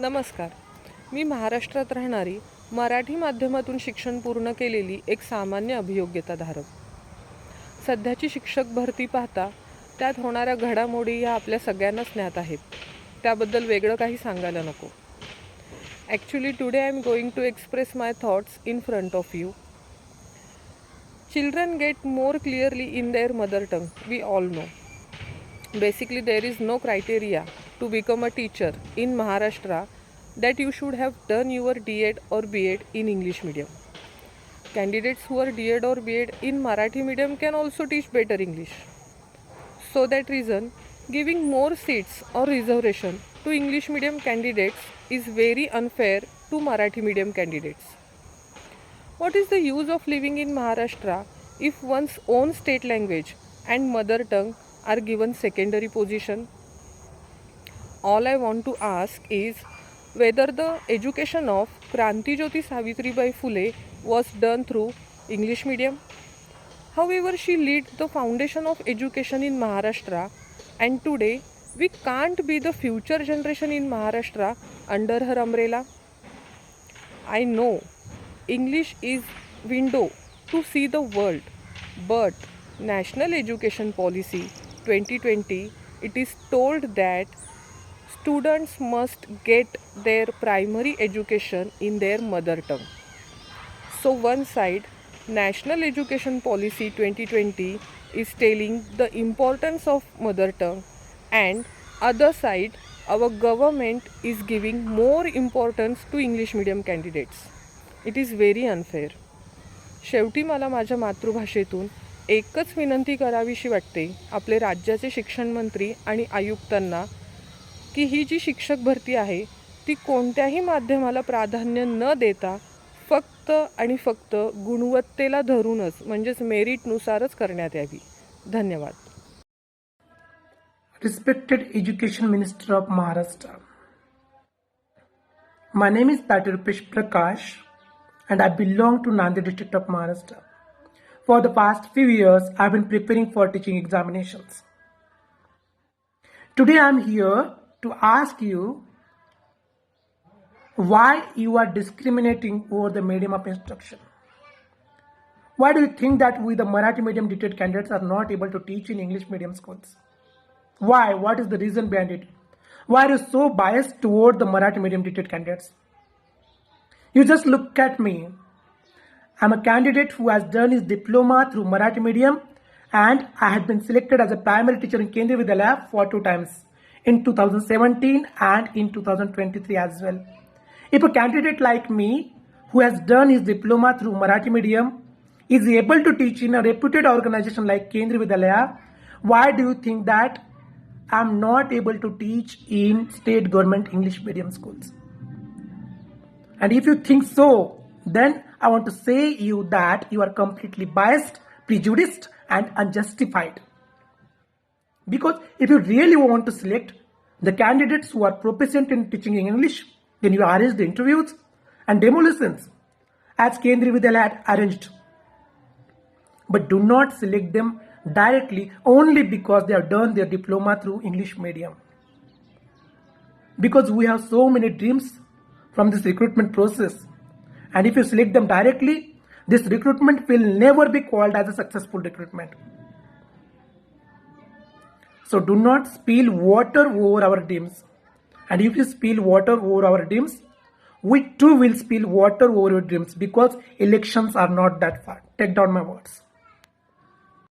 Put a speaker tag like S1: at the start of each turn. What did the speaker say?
S1: नमस्कार. मी महाराष्ट्रात राहणारी मराठी माध्यमातून शिक्षण पूर्ण केलेली एक सामान्य अभियोग्यताधारक. सध्याची शिक्षक भरती पाहता त्यात होणाऱ्या घडामोडी ह्या आपल्या सगळ्यांनाच ज्ञात आहेत. त्याबद्दल वेगळं काही सांगायला नको. Actually today I am going to express my thoughts in front of you children get more clearly in their mother tongue we all know basically there is no criteria to become a teacher in maharashtra that you should have done your ded or bed in english medium candidates who are ded or bed in marathi medium can also teach better english so that reason giving more seats or reservation to english medium candidates is very unfair to marathi medium candidates what is the use of living in Maharashtra if one's own state language and mother tongue are given secondary position? All I want to ask is whether the education of Kranti Jyoti Savitribai Phule was done through English medium. However, she lead the foundation of education in Maharashtra, and today we can't be the future generation in Maharashtra under her umbrella. I know English is window to see the world, but National Education Policy 2020 it is told that students must get their primary education in their mother tongue so one side national education policy twenty twenty is telling the importance of mother tongue and other side our government is giving more importance to English medium candidates it is very unfair शेवटी मला माझ्या मातृभाषेतून एकच विनंती करावीशी वाटते. आपले राज्याचे शिक्षणमंत्री आणि आयुक्तांना की ही जी शिक्षक भरती आहे ती कोणत्याही माध्यमाला प्राधान्य न देता फक्त आणि फक्त गुणवत्तेला धरूनच म्हणजेच मेरिटनुसारच करण्यात यावी धन्यवाद
S2: Respected Education Minister of Maharashtra. My name is Patirpesh Prakash and I belong to Nanded district of Maharashtra. For the past few years, I've been preparing for teaching examinations. Today I'm here to ask you why you are discriminating over the medium of instruction. Why do you think that we, the Marathi medium DTED candidates, are not able to teach in English medium schools? Why? What is the reason behind it? Why are you so biased toward the Marathi medium DTED candidates? You just look at me. I'm a candidate who has done his diploma through Marathi medium and I had been selected as a primary teacher in Kendriya Vidyalaya for two times in 2017 and in 2023 as well. If a candidate like me who has done his diploma through Marathi medium is able to teach in a reputed organization like Kendriya Vidyalaya, why do you think that I'm not able to teach in state government English medium schools? And if you think so, then I want to say you that you are completely biased, prejudiced, and unjustified. Because if you really want to select the candidates who are proficient in teaching English, then you arrange the interviews and demo lessons as Kendriya Vidyalaya had arranged. But do not select them directly only because they have done their diploma through English medium. Because we have so many dreams from this recruitment process. And if you select them directly, this recruitment will never be called as a successful recruitment. So do not spill water over our dreams. And if you spill water over our dreams, we too will spill water over your dreams because elections are not that far. Take down my words.